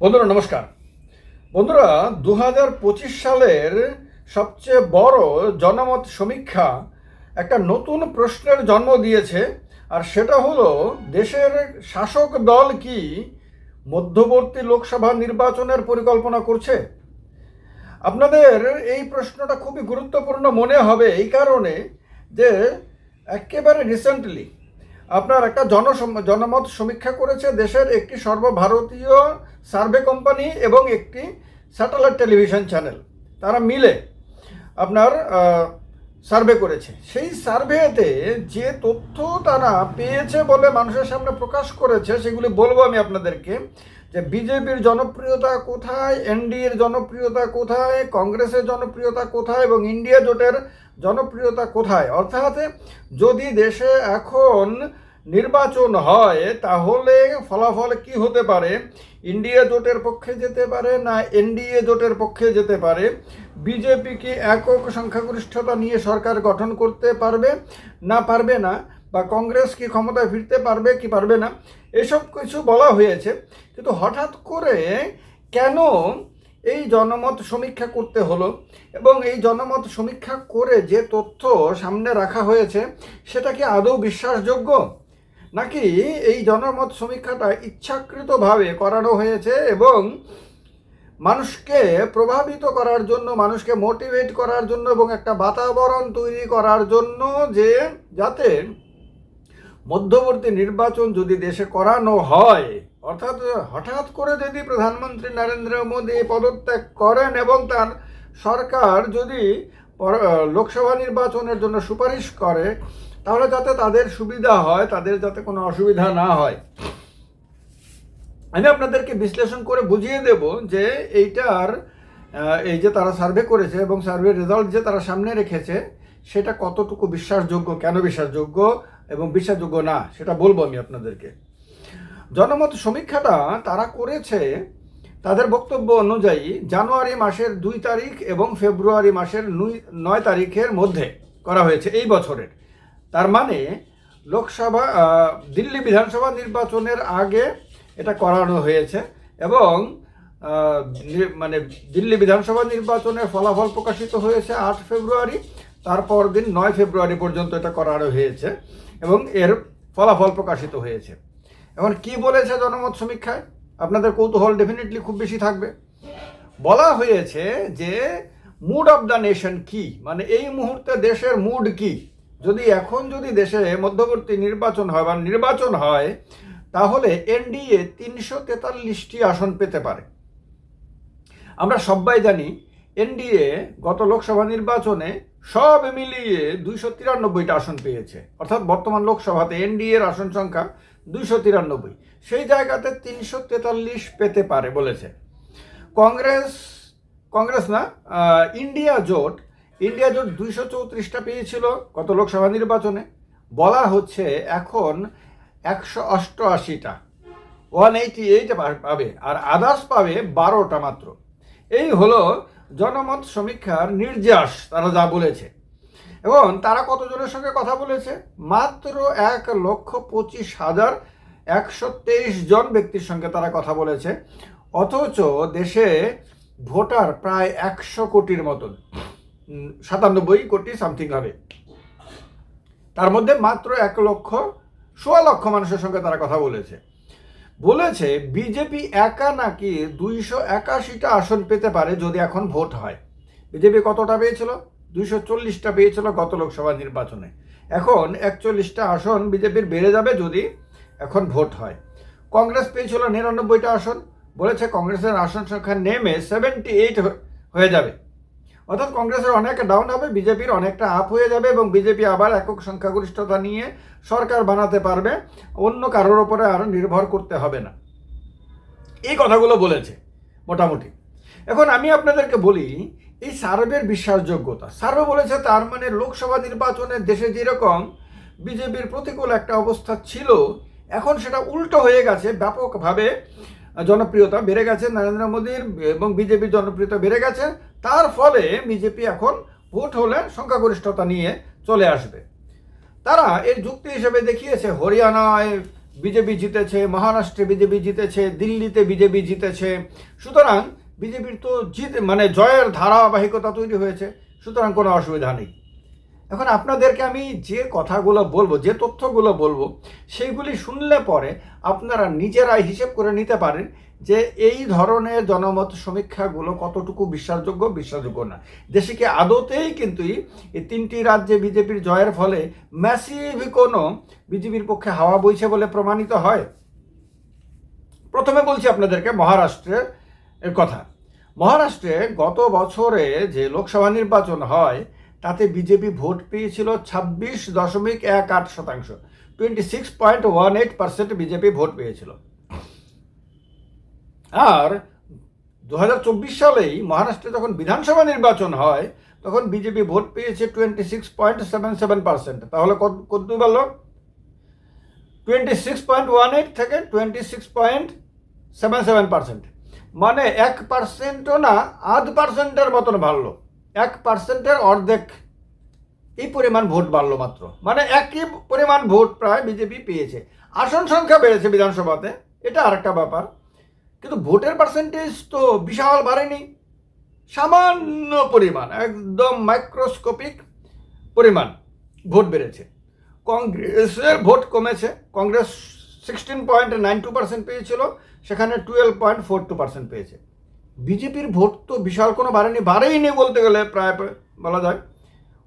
বন্ধুরা, নমস্কার। বন্ধুরা দু হাজার পঁচিশ সালের সবচেয়ে বড় জনমত সমীক্ষা একটা নতুন প্রশ্নের জন্ম দিয়েছে, আর সেটা হলো, দেশের শাসক দল কি মধ্যবর্তী লোকসভা নির্বাচনের পরিকল্পনা করছে? আপনাদের এই প্রশ্নটা খুবই গুরুত্বপূর্ণ মনে হবে, এই কারণে যে একেবারে রিসেন্টলি আপনার একটা জনসম জনমত সমীক্ষা করেছে দেশের একটি সর্বভারতীয় সার্ভে কোম্পানি এবং একটি স্যাটেলাইট টেলিভিশন চ্যানেল। তারা মিলে আপনার সার্ভে করেছে। সেই সার্ভেতে যে তথ্য তারা পেয়েছে বলে মানুষের সামনে প্রকাশ করেছে, সেগুলি বলব আমি আপনাদেরকে। যে বিজেপির জনপ্রিয়তা কোথায়, এনডিএর জনপ্রিয়তা কোথায়, কংগ্রেসের জনপ্রিয়তা কোথায় এবং ইন্ডিয়া জোটের জনপ্রিয়তা কোথায়? অর্থাৎ যদি দেশে এখন নির্বাচন হয়, তাহলে ফলাফল কি হতে পারে? ইন্ডিয়া জোটের পক্ষে যেতে পারে না এনডিএ জোটের পক্ষে যেতে পারে? বিজেপি কি একক সংখ্যাগরিষ্ঠতা নিয়ে সরকার গঠন করতে পারবে? না পারবে না। বা কংগ্রেস কি ক্ষমতায় ফিরতে পারবে কি পারবে না, এসব কিছু বলা হয়েছে। কিন্তু হঠাৎ করে কেন এই জনমত সমীক্ষা করতে হলো এবং এই জনমত সমীক্ষা করে যে তথ্য সামনে রাখা হয়েছে, সেটা কি আদৌ বিশ্বাসযোগ্য? নাকি এই জনমত সমীক্ষাটা ইচ্ছাকৃতভাবে করানো হয়েছে এবং মানুষকে প্রভাবিত করার জন্য, মানুষকে মোটিভেট করার জন্য এবং একটা বাতাবরণ তৈরি করার জন্য যে যাতে মধ্যবর্তী নির্বাচন যদি দেশে করানো হয়, অর্থাৎ হঠাৎ করে যদি প্রধানমন্ত্রী নরেন্দ্র মোদী পদত্যাগ করেন এবং তার সরকার যদি লোকসভা নির্বাচনের জন্য সুপারিশ করে, তাহলে যাতে তাদের সুবিধা হয়, তাদের যাতে কোনো অসুবিধা না হয়। আমি আপনাদেরকে বিশ্লেষণ করে বুঝিয়ে দেব যে এইটার এই যে তারা সার্ভে করেছে এবং সার্ভে রেজাল্ট যে তারা সামনে রেখেছে, সেটা কতটুকু বিশ্বাসযোগ্য, কেন বিশ্বাসযোগ্য এবং বিশ্বাসযোগ্য না, সেটা বলব আমি আপনাদেরকে। জনমত সমীক্ষাটা তারা করেছে, তাদের বক্তব্য অনুযায়ী জানুয়ারি মাসের দুই তারিখ এবং ফেব্রুয়ারি মাসের নয় তারিখের মধ্যে করা হয়েছে এই বছরের। তার মানে লোকসভা দিল্লি বিধানসভা নির্বাচনের আগে এটা করানো হয়েছে এবং মানে দিল্লি বিধানসভা নির্বাচনের ফলাফল প্রকাশিত হয়েছে আট ফেব্রুয়ারি। তারপর দিন নয় ফেব্রুয়ারি পর্যন্ত এটা করানো হয়েছে এবং এর ফলাফল প্রকাশিত হয়েছে। এখন কি বলেছে জনমত সমীক্ষায়? আপনাদের কৌতূহল ডেফিনেটলি খুব বেশি থাকবে। বলা হয়েছে যে মুড অফ দ্য নেশন কি? মানে এই মুহূর্তে দেশের মুড কি? যদি এখন যদি দেশে মধ্যবর্তী নির্বাচন হয় বা নির্বাচন হয়, তাহলে এনডিএ তিনশো তেতাল্লিশটি আসন পেতে পারে। আমরা সবাই জানি এনডিএ গত লোকসভা নির্বাচনে সব মিলিয়ে দুইশো তিরানব্বইটা আসন পেয়েছে। অর্থাৎ বর্তমান লোকসভাতে এনডিএর আসন সংখ্যা দুইশো তিরানব্বই। সেই জায়গাতে তিনশো তেতাল্লিশ পেতে পারে বলেছে। কংগ্রেস কংগ্রেস না ইন্ডিয়া জোট ইন্ডিয়া জোট দুইশো চৌত্রিশটা পেয়েছিল গত লোকসভা নির্বাচনে। বলা হচ্ছে এখন একশো অষ্টআশিটা। ওয়ান এইটি এইট পাবে আর আদার্স পাবে বারোটা মাত্র। এই হলো জনমত সমীক্ষার নির্যাস তারা যা বলেছে। এবং তারা কতজনের সঙ্গে কথা বলেছে? মাত্র এক লক্ষ পঁচিশ হাজার একশো তেইশ জন ব্যক্তির সঙ্গে তারা কথা বলেছে। অথচ দেশে ভোটার প্রায় একশো কোটির মতন সাতানব্বই কোটি সামথিং হবে। তার মধ্যে মাত্র এক লক্ষ, সোয়া লক্ষ মানুষের সঙ্গে তারা কথা বলেছে। বলেছে, বিজেপি একা নাকি দুইশো একাশিটা আসন পেতে পারে যদি এখন ভোট হয়? বিজেপি কতটা পেয়েছিল? দুইশো চল্লিশটা পেয়েছিল গত লোকসভা নির্বাচনে। এখন একচল্লিশটা আসন বিজেপির বেড়ে যাবে যদি এখন ভোট হয়। কংগ্রেস পেয়েছিল নিরানব্বইটা আসন, বলেছে কংগ্রেসের আসন সংখ্যা নেমে সেভেন্টি এইট হয়ে যাবে। অর্থাৎ কংগ্রেসের অনেক ডাউন হবে, বিজেপির অনেকটা আপ হয়ে যাবে এবং বিজেপি আবার একক সংখ্যাগরিষ্ঠতা নিয়ে সরকার বানাতে পারবে। অন্য কারোর ওপরে আর নির্ভর করতে হবে না। এই কথাগুলো বলেছে, মোটামুটি। এখন আমি আপনাদেরকে বলি, এই সার্ভের বিশ্বাসযোগ্যতা। সার্ভে বলেছে তার মানে লোকসভা নির্বাচনের দেশে যেরকম বিজেপির প্রতিকূল একটা অবস্থা ছিল, এখন সেটা উল্টো হয়ে গেছে, ব্যাপকভাবে জনপ্রিয়তা বেড়ে গেছে, নরেন্দ্র মোদীর এবং বিজেপির জনপ্রিয়তা বেড়ে গেছে। তার ফলে বিজেপি এখন ভোট হলে সংখ্যাগরিষ্ঠতা নিয়ে চলে আসবে। তারা এর যুক্তি হিসেবে দেখিয়েছে, হরিয়ানায় বিজেপি জিতেছে, মহারাষ্ট্রে বিজেপি জিতেছে, দিল্লিতে বিজেপি জিতেছে। সুতরাং বিজেপির তো জিত মানে জয়ের ধারাবাহিকতা তৈরি হয়েছে। সুতরাং কোনো অসুবিধা নেই। এখন আপনাদেরকে আমি যে কথাগুলো বলব, যে তথ্যগুলো বলব, সেইগুলি শুনলে পরে আপনারা নিজেরাই হিসেব করে নিতে পারেন যে এই ধরনের জনমত সমীক্ষাগুলো কতটুকু বিশ্বাসযোগ্য বিশ্বাসযোগ্য না। দেশে কি আদতেই কিন্তু এই তিনটি রাজ্যে বিজেপির জয়ের ফলে ম্যাসিভ কোনো বিজেপির পক্ষে হাওয়া বইছে বলে প্রমাণিত হয়? প্রথমে বলছি আপনাদেরকে মহারাষ্ট্রের কথা। মহারাষ্ট্রে গত বছরে যে লোকসভা নির্বাচন হয় তাতে বিজেপি ভোট পেয়েছিল ছাব্বিশ দশমিক এক আট শতাংশ। Twenty six point one eight percent BJP vote পেয়েছিল। আর দু হাজার চব্বিশ সালেই মহারাষ্ট্রে যখন বিধানসভা নির্বাচন হয়, তখন বিজেপি ভোট পেয়েছে twenty six point seven seven percent তাহলে কত গেল twenty six point one eight থেকে twenty six point seven seven percent মানে এক পার্সেন্টও না, আধ পার্সেন্টের মতন বাড়লো। এক পার্সেন্টের অর্ধেক এই পরিমাণ ভোট বাড়লো মাত্র। মানে একই পরিমাণ ভোট প্রায় বিজেপি পেয়েছে। আসন সংখ্যা বেড়েছে বিধানসভাতে, এটা আরেকটা ব্যাপার। কিন্তু ভোটের পার্সেন্টেজ তো বিশাল বাড়েনি। সামান্য পরিমাণ, একদম মাইক্রোস্কোপিক পরিমাণ ভোট বেড়েছে। কংগ্রেসের ভোট কমেছে। Congress sixteen point nine two percent পেয়েছিল, সেখানে twelve point four two percent পেয়েছে। বিজেপির ভোট তো বিশাল কোনো বাড়েনি বাড়েইনি বলতে গেলে প্রায় বলা যায়।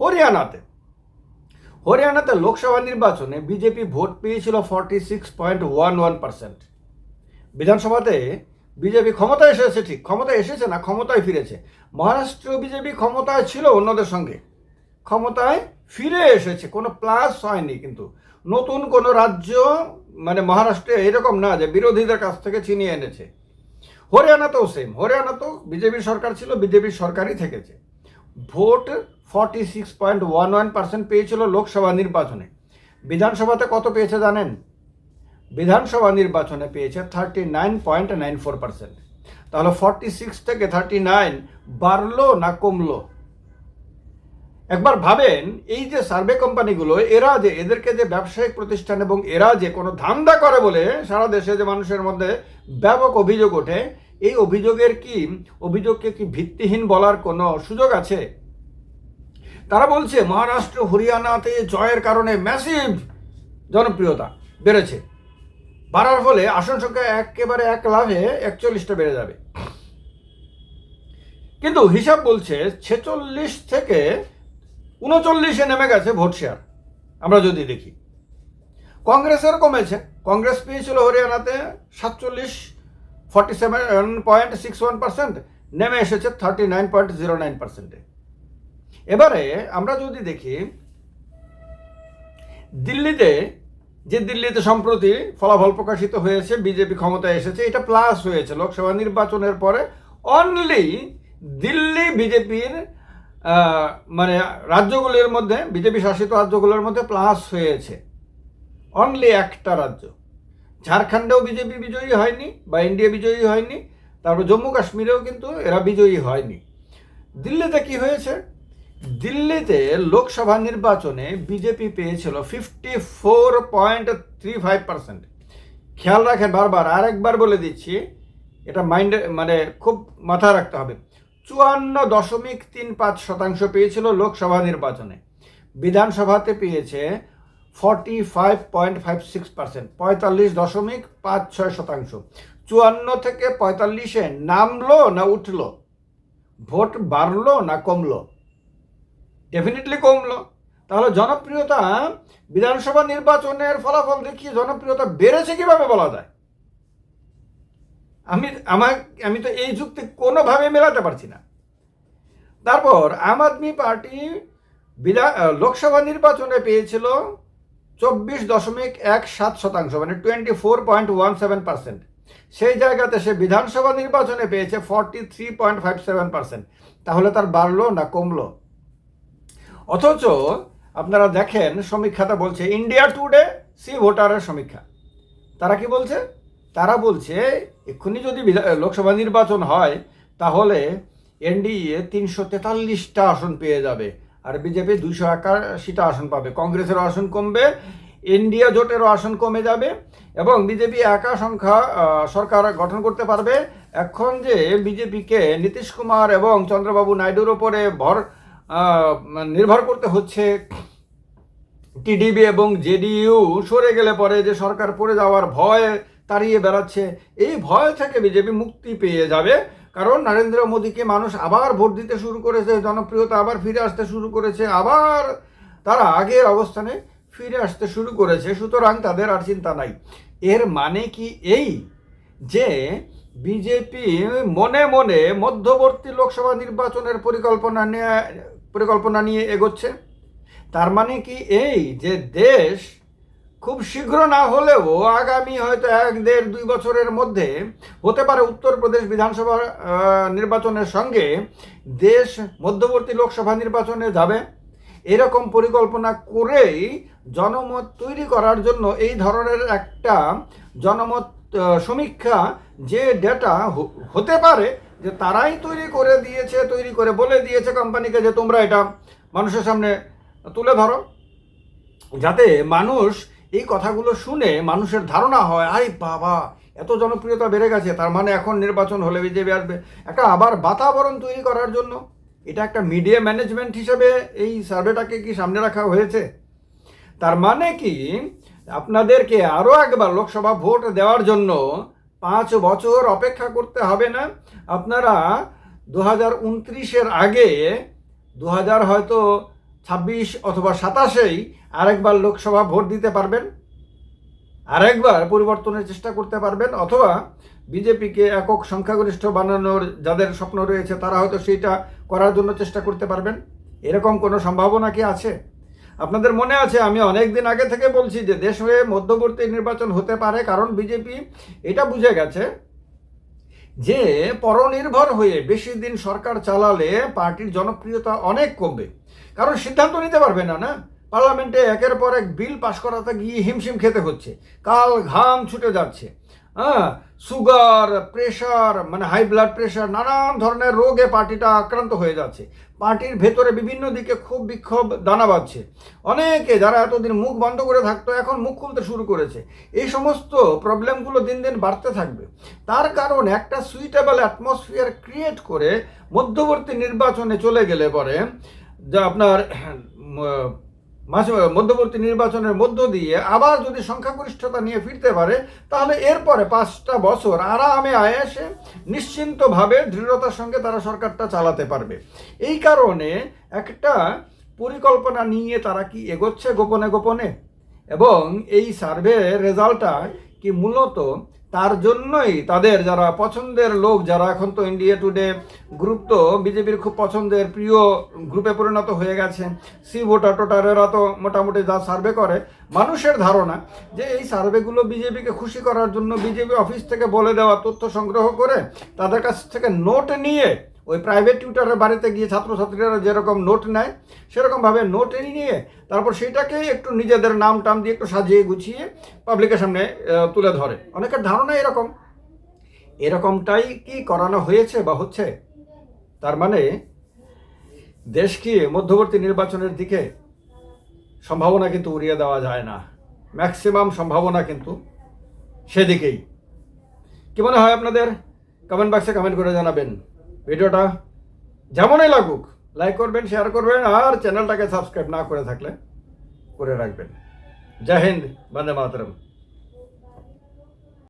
হরিয়ানাতে হরিয়ানাতে লোকসভা নির্বাচনে বিজেপি ভোট পেয়েছিল forty six point one one percent বিধানসভাতে বিজেপি ক্ষমতায় এসেছে ঠিক, ক্ষমতায় এসেছে না, ক্ষমতায় ফিরেছে। মহারাষ্ট্র বিজেপি ক্ষমতায় ছিল অন্যদের সঙ্গে। ক্ষমতায় ফিরে এসেছে, কোনো প্লাস হয়নি কিন্তু। নতুন কোনো রাজ্য মানে মহারাষ্ট্রে এরকম না যে বিরোধীদের কাছ থেকে ছিনিয়ে এনেছে। হরিয়ানাতেও সেম হরিয়ানাতেও বিজেপির সরকার ছিল, বিজেপির সরকারই থেকেছে। Vote forty six point one one percent পেয়েছিল লোকসভা নির্বাচনে। বিধানসভাতে কত পেয়েছে জানেন? বিধানসভা নির্বাচনে পেয়েছে thirty nine point nine four percent তাহলে ফর্টি সিক্স থেকে থার্টি নাইন বাড়লো না কমলো? একবার ভাবেন, এই যে সার্ভে কোম্পানিগুলো এরা যে, এদেরকে যে ব্যবসায়িক প্রতিষ্ঠান এবং এরা যে কোনো ধান্দা করে বলে সারা দেশে যে মানুষের মধ্যে ব্যাপক অভিযোগ ওঠে এই অভিযোগের কি, অভিযোগকে কি ভিত্তিহীন বলার কোনো সুযোগ আছে? তারা বলছে, মহারাষ্ট্র হরিয়ানাতে জয়ের কারণে ম্যাসিভ জনপ্রিয়তা বেড়েছে। বাড়ার ফলে আসন সংখ্যা একেবারে এক লাভে একচল্লিশটা বেড়ে যাবে। কিন্তু হিসাব বলছে, ছেচল্লিশ থেকে উনচল্লিশে নেমে গেছে ভোট শেয়ার। আমরা যদি দেখি কংগ্রেসের কমেছে। কংগ্রেস পেয়েছিল হরিয়ানাতে সাতচল্লিশ forty seven point six one percent নেমে এসেছে thirty nine point zero nine পার্সেন্টে এবারে আমরা যদি দেখি, দিল্লিতে, যে দিল্লিতে সম্প্রতি ফলাফল প্রকাশিত হয়েছে, বিজেপি ক্ষমতায় এসেছে, এটা প্লাস হয়েছে লোকসভা নির্বাচনের পরে। অনলি দিল্লি বিজেপির মানে রাজ্যগুলির মধ্যে, বিজেপি শাসিত রাজ্যগুলোর মধ্যে প্লাস হয়েছে। অনলি একটা রাজ্য। ঝাড়খণ্ডেও বিজেপি বিজয়ী হয়নি, বা ইন্ডিয়া বিজয়ী হয়নি, তারপর জম্মু কাশ্মীরেও কিন্তু এরা বিজয়ী হয়নি। দিল্লিতে কি হয়েছে? দিল্লিতে লোকসভা নির্বাচনে বিজেপি পেয়েছিল fifty four point three five percent. খেয়াল রাখেন বারবার আরেকবার বলে দিচ্ছি, এটা মাইন্ডে মানে খুব মাথায় রাখতে হবে। চুয়ান্ন দশমিক তিন পাঁচ শতাংশ পেয়েছিল লোকসভা নির্বাচনে। বিধানসভাতে পেয়েছে forty five point five six percent পঁয়তাল্লিশ দশমিক পাঁচ ছয় শতাংশ। চুয়ান্ন থেকে পঁয়তাল্লিশে নামলো না উঠল? ভোট বাড়লো না কমলো? ডেফিনেটলি কমলো। তাহলে জনপ্রিয়তা, বিধানসভা নির্বাচনের ফলাফল দেখিয়ে জনপ্রিয়তা বেড়েছে কীভাবে বলা যায়? আমি আমার আমি তো এই যুক্তি কোনোভাবে মেলাতে পারছি না। তারপর আম আদমি পার্টি বিধা লোকসভা নির্বাচনে পেয়েছিল চব্বিশ দশমিক এক সাত শতাংশ মানে twenty four point one seven percent সেই জায়গাতে সে বিধানসভা নির্বাচনে পেয়েছে forty three point five seven percent তাহলে তার বাড়লো না কমলো? অথচ আপনারা দেখেন, সমীক্ষাটা বলছে ইন্ডিয়া টুডে সি ভোটারের সমীক্ষা। তারা কি বলছে? তারা বলছে, এক্ষুনি যদি লোকসভা নির্বাচন হয়, তাহলে এনডিএ তিনশো তেতাল্লিশটা আসন পেয়ে যাবে। আর বিজেপি দুইশো একাশিটা আসন পাবে। কংগ্রেসের আসন কমবে ইন্ডিয়া জোটেরও আসন কমে যাবে এবং বিজেপি একা সংখ্যা সরকার গঠন করতে পারবে। এখন যে বিজেপিকে নীতিশ কুমার এবং চন্দ্রবাবু নাইডুর ওপরে ভর নির্ভর করতে হচ্ছে, টিডিবি এবং জেডিইউ সরে গেলে পরে যে সরকার পড়ে যাওয়ার ভয় তাড়িয়ে বেড়াচ্ছে, এই ভয় থেকে বিজেপি মুক্তি পেয়ে যাবে। কারণ নরেন্দ্র মোদীকে মানুষ আবার ভোট দিতে শুরু করেছে, জনপ্রিয়তা আবার ফিরে আসতে শুরু করেছে, আবার তারা আগের অবস্থানে ফিরে আসতে শুরু করেছে, সুতরাং তাদের আর চিন্তা নাই। এর মানে কি এই যে বিজেপি মনে মনে মধ্যবর্তী লোকসভা নির্বাচনের পরিকল্পনা নিয়ে পরিকল্পনা নিয়ে এগোচ্ছে? তার মানে কি এই যে দেশ খুব শীঘ্র না হলেও আগামী হয়তো এক, দেড়, দুই বছরের মধ্যে হতে পারে উত্তরপ্রদেশ বিধানসভা নির্বাচনের সঙ্গে দেশ মধ্যবর্তী লোকসভা নির্বাচনে যাবে। এরকম পরিকল্পনা করেই জনমত তৈরি করার জন্য এই ধরনের একটা জনমত সমীক্ষা যে ডেটা হতে পারে যে তারাই তৈরি করে দিয়েছে, তৈরি করে বলে দিয়েছে কোম্পানিকে যে তোমরা এটা মানুষের সামনে তুলে ধরো। যাতে মানুষ এই কথাগুলো শুনে মানুষের ধারণা হয় আই বাবা, এত জনপ্রিয়তা বেড়ে গেছে, তার মানে এখন নির্বাচন হলে বিজেপি আসবে একটা আবার বাতাবরণ তৈরি করার জন্য। এটা একটা মিডিয়া ম্যানেজমেন্ট হিসেবে এই সার্ভেটাকে কি সামনে রাখা হয়েছে? তার মানে কি, আপনাদেরকে আরও একবার লোকসভা ভোট দেওয়ার জন্য পাঁচ বছর অপেক্ষা করতে হবে না। আপনারা দু হাজার উনত্রিশের আগে, দু হাজার হয়তো ছাব্বিশ অথবা সাতাশেই আরেকবার লোকসভা ভোট দিতে পারবেন, আরেকবার পরিবর্তনের চেষ্টা করতে পারবেন, অথবা বিজেপিকে একক সংখ্যাগরিষ্ঠ বানানোর যাদের স্বপ্ন রয়েছে, তারা হয়তো সেইটা করার জন্য চেষ্টা করতে পারবেন। এরকম কোনো সম্ভাবনা কি আছে? আপনাদের মনে আছে, আমি অনেক দিন আগে থেকে বলছি যে দেশ হয়ে মধ্যবর্তী নির্বাচন হতে পারে, কারণ বিজেপি এটা বুঝে গেছে যে পরনির্ভর হয়ে বেশি দিন সরকার চালালে পার্টির জনপ্রিয়তা অনেক কমবে। কারণ সিদ্ধান্ত নিতে পারবে না না? পার্লামেন্টে একের পর এক বিল পাশ করাতে গিয়ে হিমশিম খেতে হচ্ছে। কাল ঘাম ছুটে যাচ্ছে। হ্যাঁ সুগার, প্রেশার মানে হাই ব্লাড প্রেশার, নানান ধরনের রোগে পার্টিটা আক্রান্ত হয়ে যাচ্ছে। পার্টির ভেতরে বিভিন্ন দিকে খুব বিক্ষোভ দানা বাঁধছে। অনেকে যারা এতদিন মুখ বন্ধ করে থাকতো, এখন মুখ খুলতে শুরু করেছে। এই সমস্ত প্রবলেমগুলো দিন দিন বাড়তে থাকবে। তার কারণ একটা সুইটেবল অ্যাটমসফিয়ার ক্রিয়েট করে মধ্যবর্তী নির্বাচনে চলে গেলে পরে যা আপনার মধ্যবর্তী নির্বাচনের মধ্য দিয়ে আবার যদি সংখ্যাগরিষ্ঠতা নিয়ে ফিরতে পারে, তাহলে এরপরে পাঁচটা বছর আরামে আয়াসে নিশ্চিন্তভাবে দৃঢ়তার সঙ্গে তারা সরকারটা চালাতে পারবে। এই কারণে একটা পরিকল্পনা নিয়ে তারা কি এগোচ্ছে গোপনে গোপনে? এবং এই সার্ভে রেজাল্টটা কি মূলত তার জন্যই তাদের যারা পছন্দের লোক, যারা এখন তো ইন্ডিয়া টুডে গ্রুপ তো, বিজেপির খুব পছন্দের প্রিয় গ্রুপে পরিণত হয়ে গেছে। সি ভোটার টোটারেরা তো মোটামুটি যা সার্ভে করে, মানুষের ধারণা যে এই সার্ভেগুলো বিজেপিকে খুশি করার জন্য বিজেপি অফিস থেকে বলে দেওয়া তথ্য সংগ্রহ করে তাদের কাছ থেকে নোট নিয়ে ওই প্রাইভেট টিউটারের বাড়িতে গিয়ে ছাত্রছাত্রীরা যেরকম নোট নেয়, সেরকমভাবে নোট এনে নিয়ে তারপর সেটাকে একটু নিজেদের নাম টাম দিয়ে একটু সাজিয়ে গুছিয়ে পাবলিকের সামনে তুলে ধরে। অনেকের ধারণা এরকম। এরকমটাই কি করানো হয়েছে বা হচ্ছে? তার মানে দেশ কি মধ্যবর্তী নির্বাচনের দিকে সম্ভাবনা কিন্তু উড়িয়ে দেওয়া যায় না। ম্যাক্সিমাম সম্ভাবনা কিন্তু সেদিকেই। কি মনে হয় আপনাদের? কমেন্ট বক্সে কমেন্ট করে জানাবেন। ভিডিওটা যেমনই লাগুক লাইক করবেন শেয়ার করবেন, আর চ্যানেলটাকে সাবস্ক্রাইব না করে থাকলে করে রাখবেন। জয় হিন্দ, বন্দে মাতরম।